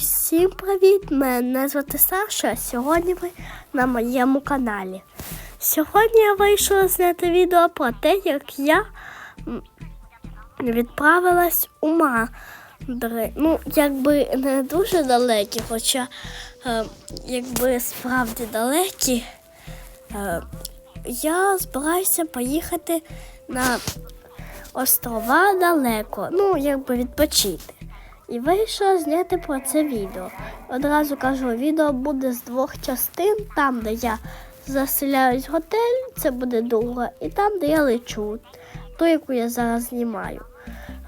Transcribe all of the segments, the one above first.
Усім привіт! Мене звати Саша. Сьогодні ви на моєму каналі. Сьогодні я вирішила зняти відео про те, як я відправилась у мандри. Ну, якби не дуже далекі, хоча е, якби справді далекі. Е, я збираюся поїхати на острова далеко, ну, якби відпочити. І вирішила зняти про це відео. Одразу кажу, відео буде з двох частин, там, де я заселяюсь в готель, це буде друга, і там, де я лечу, ту, яку я зараз знімаю.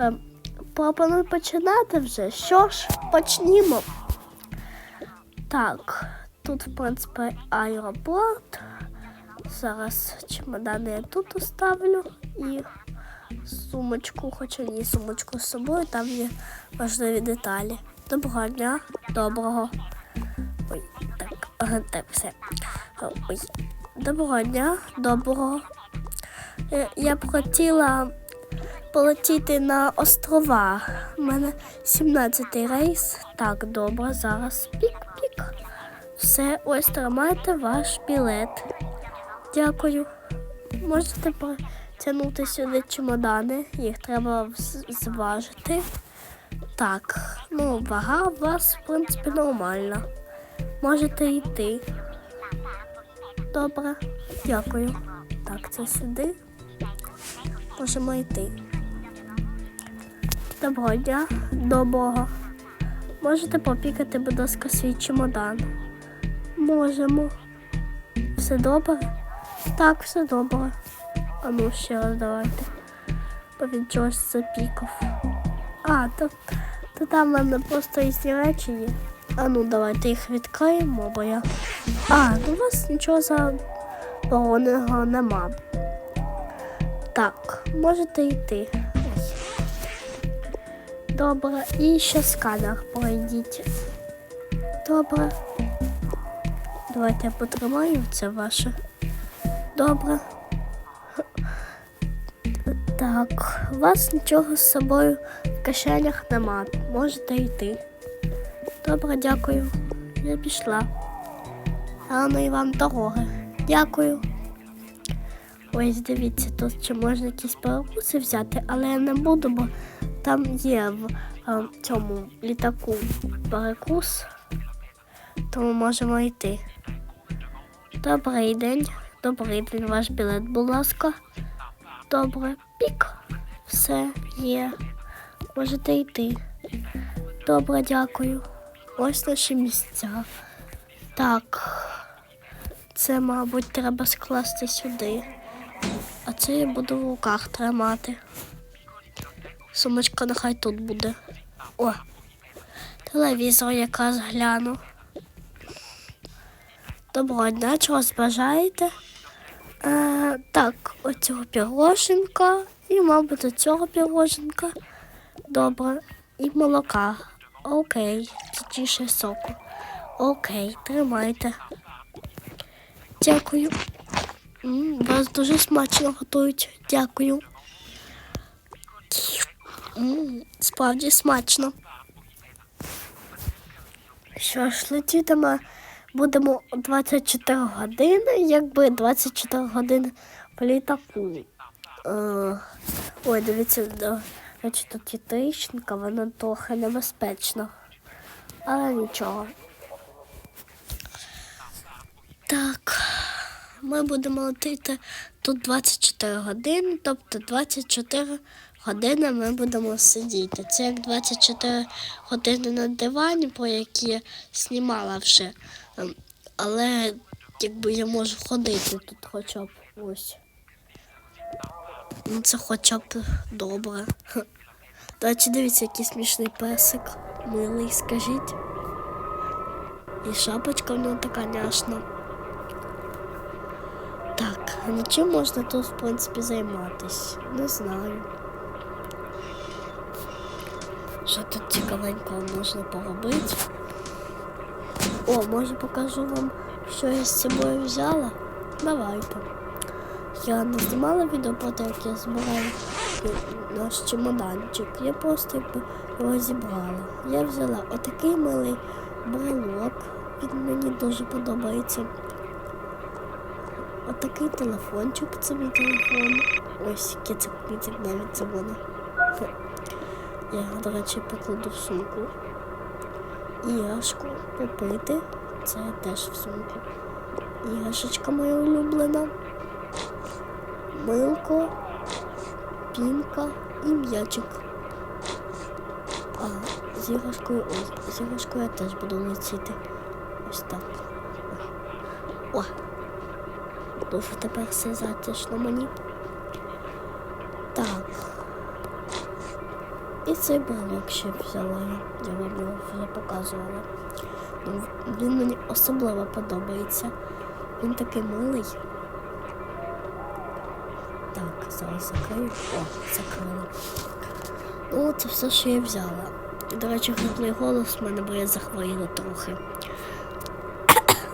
Е, пропоную починати вже. Що ж, почнімо. Так, тут, в принципі, аеропорт. Зараз чемодани я тут оставлю і сумочку, хоча ні, сумочку з собою, там є важливі деталі. Доброго дня, доброго. Ой, так, так, все. Ой. Доброго дня, доброго. Е, Я б хотіла полетіти на острова. У мене 17-й рейс. Так, добре, зараз. Пік-пік. Все, ось тримайте ваш білет. Дякую. Можете потягнути сюди чемодани, їх треба зважити. Так, ну, вага у вас, в принципі, нормальна. Можете йти. Добре, дякую. Так, це сюди. Можемо йти. Доброго дня, доброго. Можете попікати, будь ласка, свій чемодан? Можемо. Все добре? Так, все добре. А ну ще давайте. Бо він чогось. А, то, то там в мене просто різні речі є. А ну давайте їх відкриємо, бо я. А, ну у вас нічого забороненого нема. Так, можете йти. Добре, і ще сканер пройдіть. Добре. Давайте я потримаю це ваше. Добре. Так, у вас нічого з собою в кишенях нема. Можете йти. Добре, дякую. Я пішла. Гарної вам дороги. Дякую. Ось дивіться, тут ще можна якісь перекуси взяти, але я не буду, бо там є в е, цьому літаку перекус, тому можемо йти. Добрий день. Добрий день, ваш білет, будь ласка. Добре, пік. Все є. Можете йти. Добре, дякую. Ось наші місця. Так. Це, мабуть, треба скласти сюди. А це я буду в руках тримати. Сумочка нехай тут буде. О! Телевізор якраз гляну. Доброго дня, чогось бажаєте? Е, так, оцього піроженка і, мабуть, оцього піроженка. Добре. І молока. Окей. Точніше соку. Окей, тримайте. Дякую. М, вас дуже смачно готують. Дякую. М, справді смачно. Що ж, летітиме будемо 24 години, якби 24 години по літаку. Е, ой, дивіться, до речі, тут є тріщинка, вона трохи небезпечна. Але нічого. Так, ми будемо летіти тут 24 години, тобто 24 години ми будемо сидіти. Це як 24 години на дивані, про які я знімала вже. Ем, Але якби я можу ходити тут хоча б ось. Ну це хоча б добре. До речі, дивіться, який смішний песик. Милий, скажіть. І шапочка в нього така няшна. Так, а нічим можна тут, в принципі, займатись? Не знаю. Що тут цікавенького можна поробити? О, може покажу вам, що я з собою взяла? Давайте. Я не знімала відео про те, як я збираю наш чемоданчик. Я просто його зібрала. Я взяла отакий милий брелок. Він мені дуже подобається. Отакий телефончик, це мій телефон. Ось кицик навіть. Хе. Я його, до речі, покладу в сумку. Іграшку попити. Це теж в сумку. Іграшечка моя улюблена. Милко, пінка і м'ячик. А, з іграшкою, ой, з іграшкою я теж буду летіти. Ось так. О. Дуже тепер все затишно мені. Так. І цей брелок ще взяла я. Вам його вже показувала. Він мені особливо подобається. Він такий милий. Так, зараз закрию. О, закрила. Ну, це все, що я взяла. До речі, хриплий голос в мене, бо я захворіла трохи.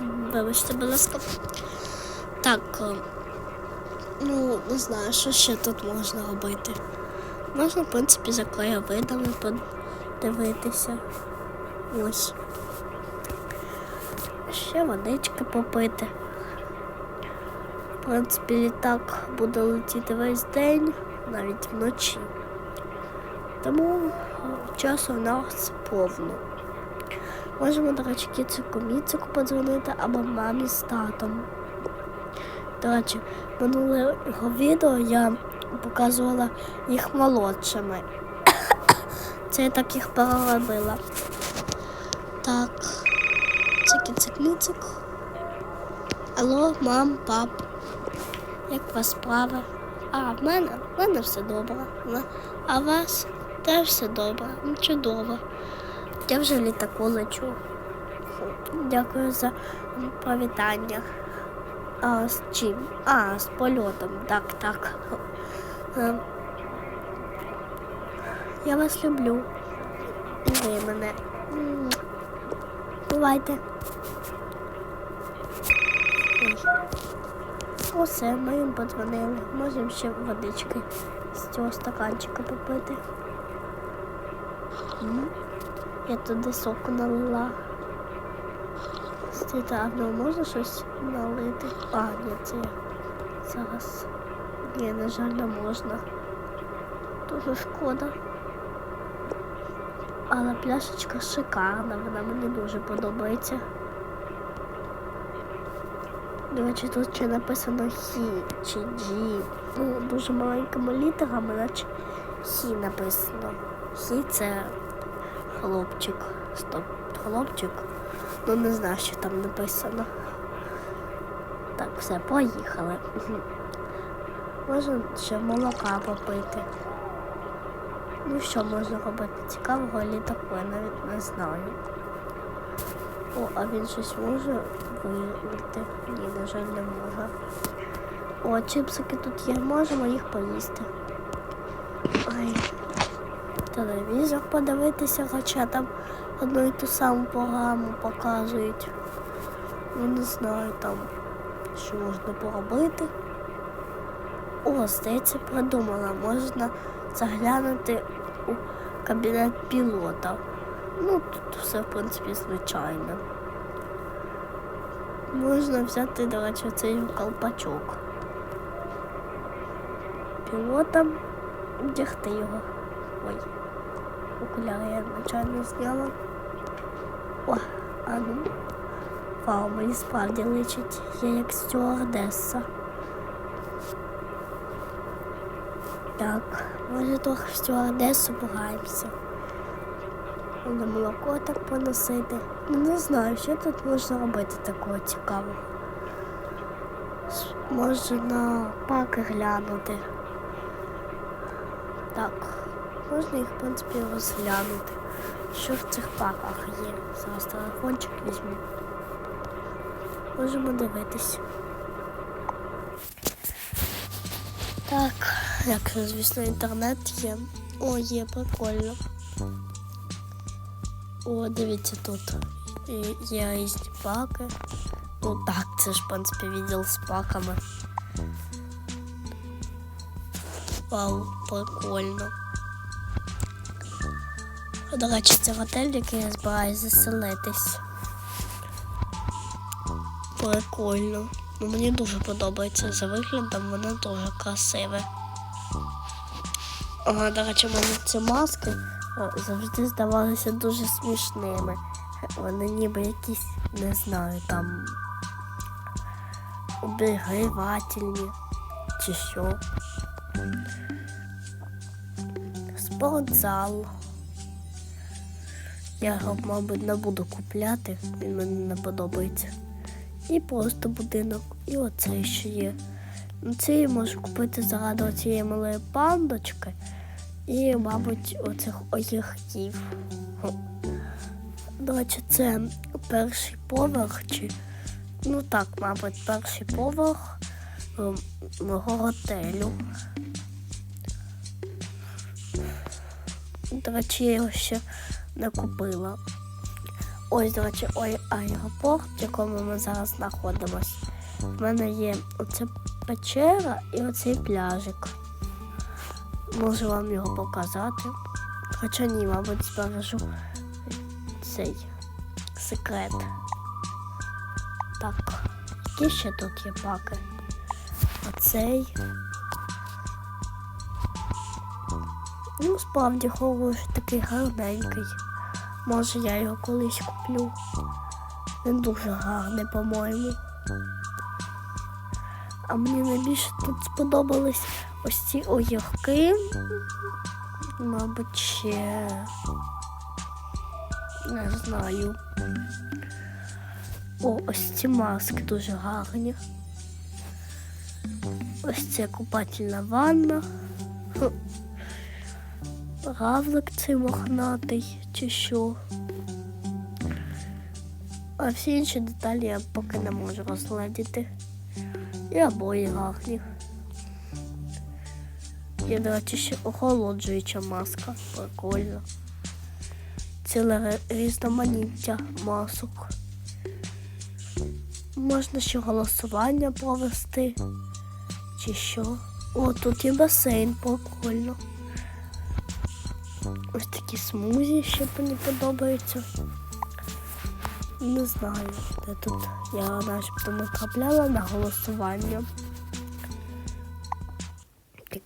Вибачте, будь ласка. Так, е, ну, не знаю, що ще тут можна робити. Можна, в принципі, за краєвидами подивитися. Ось. Ще водички попити. В принципі, літак буде летіти весь день, навіть вночі. Тому часу в нас повно. Можемо, до речі, кіцику міцику подзвонити або мамі з татом. До речі, минулого відео я показувала їх молодшими. Це я так їх переробила. Так, міцик. Алло, мам, пап. Як у вас справи? А, в мене, в мене все добре. А у вас теж все добре. Ну, чудово. Я вже літаку лечу. Дякую за привітання. А з чим? А, з польотом. Так, так. Ем, Я вас люблю. Ви мене. Бувайте. Усе, ми їм подзвонили. Можемо ще водички з цього стаканчика попити. Я туди соку налила. Стійте, а можна щось налити? А, ні, це я зараз. Ні, на жаль, не можна. Дуже шкода. Але пляшечка шикарна, вона мені дуже подобається. До речі, тут ще написано хі чи джі. Ну, дуже маленькими літерами, наче хі написано. Хі це хлопчик. Стоп, хлопчик. Ну не знаю, що там написано. Так, все, поїхали. Можна ще молока попити. Ну що можна робити? Цікавого літаку, я навіть не знаю. О, а він щось може вилити? Ні, на жаль, не може. О, чипсики тут є, можемо їх поїсти. Ой. Телевізор подивитися, хоча там одну і ту саму програму показують. Ну не знаю там, що можна поробити. О, здається, придумала, можна заглянути у кабінет пілота. Ну, тут все, в принципі, звичайно. Можна взяти, до речі, цей колпачок. Пілотам вдягти його. Ой, окуляри я звичайно зняла. О, а ну. Вау, мені справді личить. Я як стюардеса. Так, може трохи в стюардесу пограємося. На молоко так поносити. Ну не знаю, що тут можна робити такого цікавого. Може на парки глянути. Так, можна їх, в принципі, розглянути. Що в цих парках є? Зараз телефончик візьму. Можемо дивитись. Так, якщо, звісно, інтернет є. О, є, прикольно. О, дивіться тут. Є різні паки. Ну так, це ж, в принципі, відділ з паками. Вау, прикольно. До речі, це готель, який я збираюсь заселитись. Прикольно. Ну, мені дуже подобається за виглядом, воно дуже красиве. До речі, мені ці маски завжди здавалися дуже смішними. Вони ніби якісь, не знаю, там обігрівательні чи що. Спортзал. Я його, мабуть, не буду купляти, він мені не подобається. І просто будинок, і оцей ще є. Ну, Це я можу купити заради цієї малої пандочки і, мабуть, оцих огірків. До речі, це перший поверх, чи ну так, мабуть, перший поверх ем, мого готелю. До речі, я його ще не купила. Ось, до речі, ой, аеропорт, в якому ми зараз знаходимось. В мене є оця печера і оцей пляжик. Можу вам його показати. Хоча ні, мабуть, збережу цей секрет. Так, які ще тут є паки? Оцей. Ну, справді хороший, такий гарненький. Може я його колись куплю. Він дуже гарний, по-моєму. А мені найбільше тут сподобались ось ці огірки. Мабуть, ще не знаю. О, ось ці маски дуже гарні. Ось це купательна ванна. Равлик цей мохнатий чи що. А всі інші деталі я поки не можу розгледіти. І обої гарні. Є, до речі, ще охолоджуюча маска. Прикольно. Ціле різноманіття масок. Можна ще голосування провести. Чи що? О, тут і басейн, прикольно. Ось такі смузі ще мені подобаються. Не знаю, де тут я начебто не трапляла на голосування.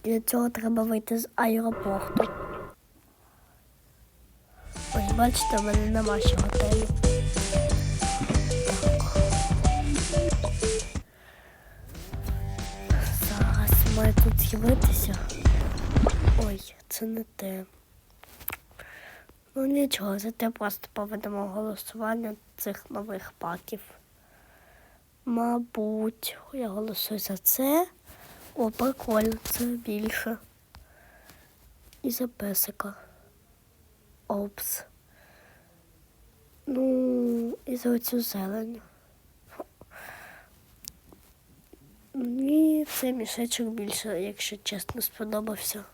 Для цього треба вийти з аеропорту. Ось бачите, в мене нема ще готелю. Зараз має тут з'явитися. Ой, це не те. Ну нічого, зате просто поведемо голосування цих нових паків. Мабуть, я голосую за це. О, прикольно, це більше. І за песика. Опс. Ну, і за оцю зелень. Мені цей мішечок більше, якщо чесно, сподобався.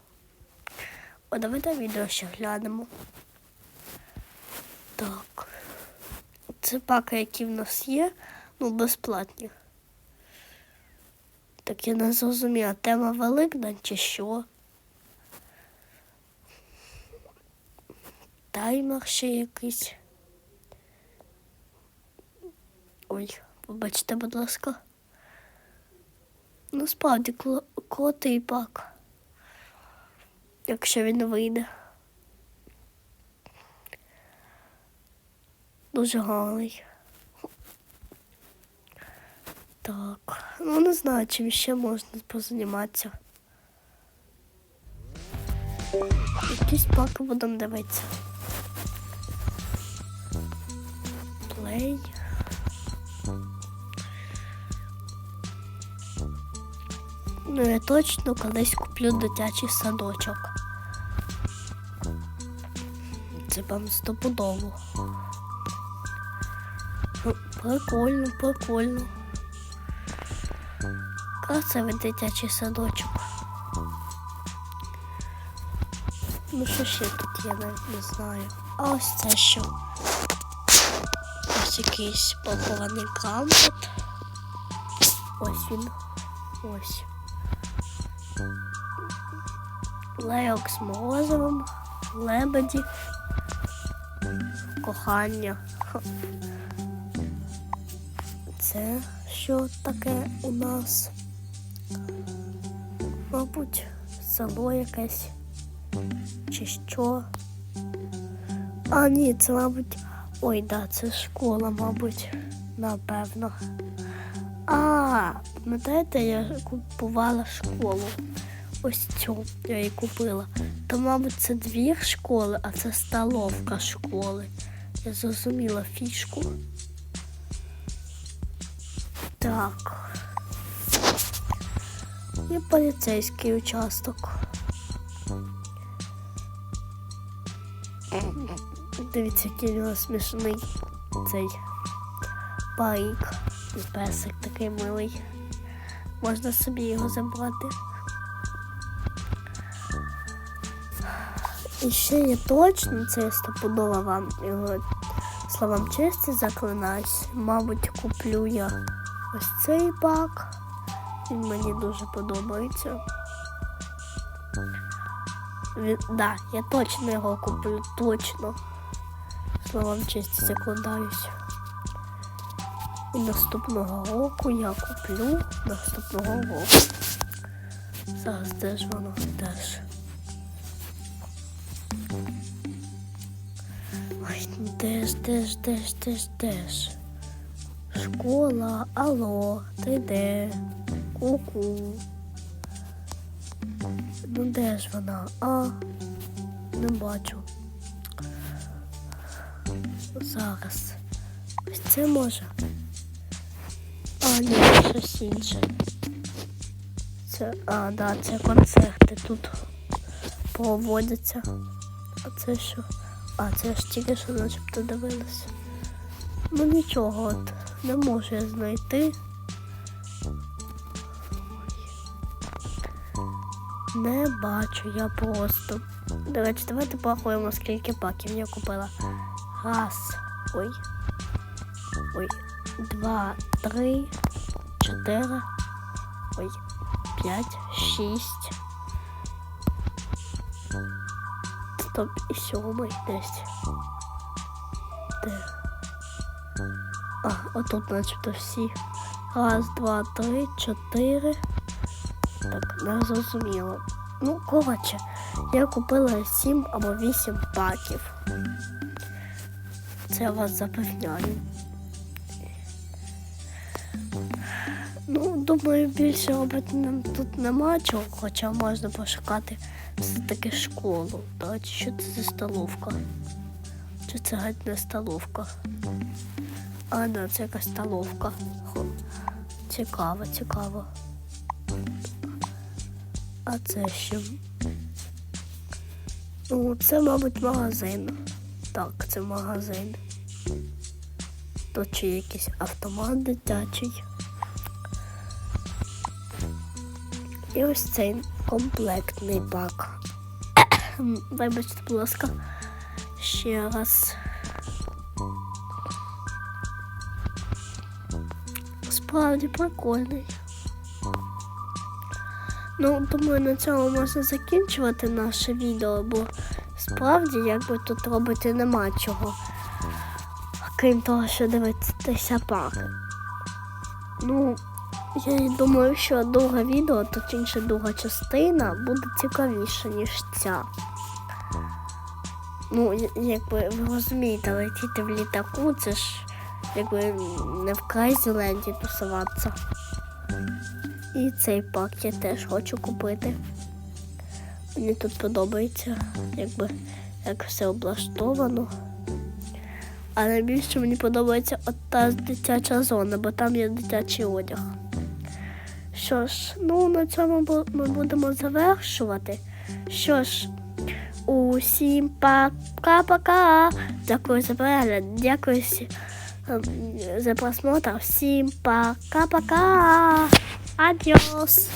О, давайте відео ще глянемо. Так. Це паки, які в нас є, ну, безплатні. Так я не зрозуміла, тема Великдень чи що? Таймер ще якийсь. Ой, вибачте, будь ласка. Ну, справді, кл- крутий пак. Якщо він вийде. Дуже гарний. Так, ну не знаю, чим ще можна позаніматися. Якісь паки будемо дивитися. Плей. Ну, я точно колись куплю дитячий садочок. Це вам стопудово. Ну, Прикольно, прикольно. Красивий дитячий садочок. Ну що ще тут я навіть не знаю. А ось це що? Ось якийсь пакований компот. Ось він. Ось. Лейок з морозивом, лебеді. кохання. Це що таке у нас? Мабуть, село якесь. Чи що? А, ні, це, мабуть. Ой, да, це школа, мабуть, напевно. А, пам'ятаєте, я купувала школу. Ось цю я її купила. То, мабуть, це двір школи, а це столовка школи. Я зрозуміла фішку. Так. І поліцейський участок. Дивіться, який у нього смішний цей парик. І песик такий милий. Можна собі його забрати. І ще є точно, це я стопудово вам його словам честі заклинаюсь. Мабуть, куплю я ось цей пак. Він мені дуже подобається. Він, да, я точно його куплю, точно. Словам честі закладаюсь. І наступного року я куплю наступного року. Зараз де ж воно теж. Ой, де ж, де ж, де ж, де ж, де ж? Школа, алло, ти де? Ку-ку. Ну де ж вона? А, не бачу. Зараз. Ось це може. А, ні, щось інше. Це, а, да, це концерти тут проводяться. А це що? А, це ж тільки що начебто дивилися. Ну нічого, от не можу я знайти. Не бачу я просто. До речі, давайте порахуємо, скільки паків я купила. Раз. Ой. Ой. Два, три, чотири. Ой. П'ять, шість. Стоп, і сьомий десь. Де? А, отут начебто всі. Раз, два, три, чотири. Так, не зрозуміло. Ну, коротше, я купила 7 або 8 паків. Це я вас запевняю. Ну, думаю, більше робити нам тут нема чого, хоча можна пошукати все-таки школу. Так, що це за столовка? Чи це геть столовка? А, да, це якась столовка. Цікаво, цікаво. А це що? Ну, це, мабуть, магазин. Так, це магазин. Тут чи якийсь автомат дитячий. І ось цей комплектний пак. Вибачте, будь ласка, ще раз. Справді прикольний. Ну, думаю, на цьому можна закінчувати наше відео, бо справді якби тут робити нема чого. Крім того, що дивитися пари. Ну, я думаю, що друге відео, точніше друга частина, буде цікавіша, ніж ця. Ну, якби ви розумієте, летіти в літаку, це ж якби не в Крайзіленді тусуватися. І цей пак я теж хочу купити. Мені тут подобається, якби як все облаштовано. А найбільше мені подобається от та дитяча зона, бо там є дитячий одяг. Що ж, ну на цьому ми будемо завершувати. Що ж, усім пока-пока. Дякую за перегляд, дякую ем, за просмотр. Всім пока-пока. Adios!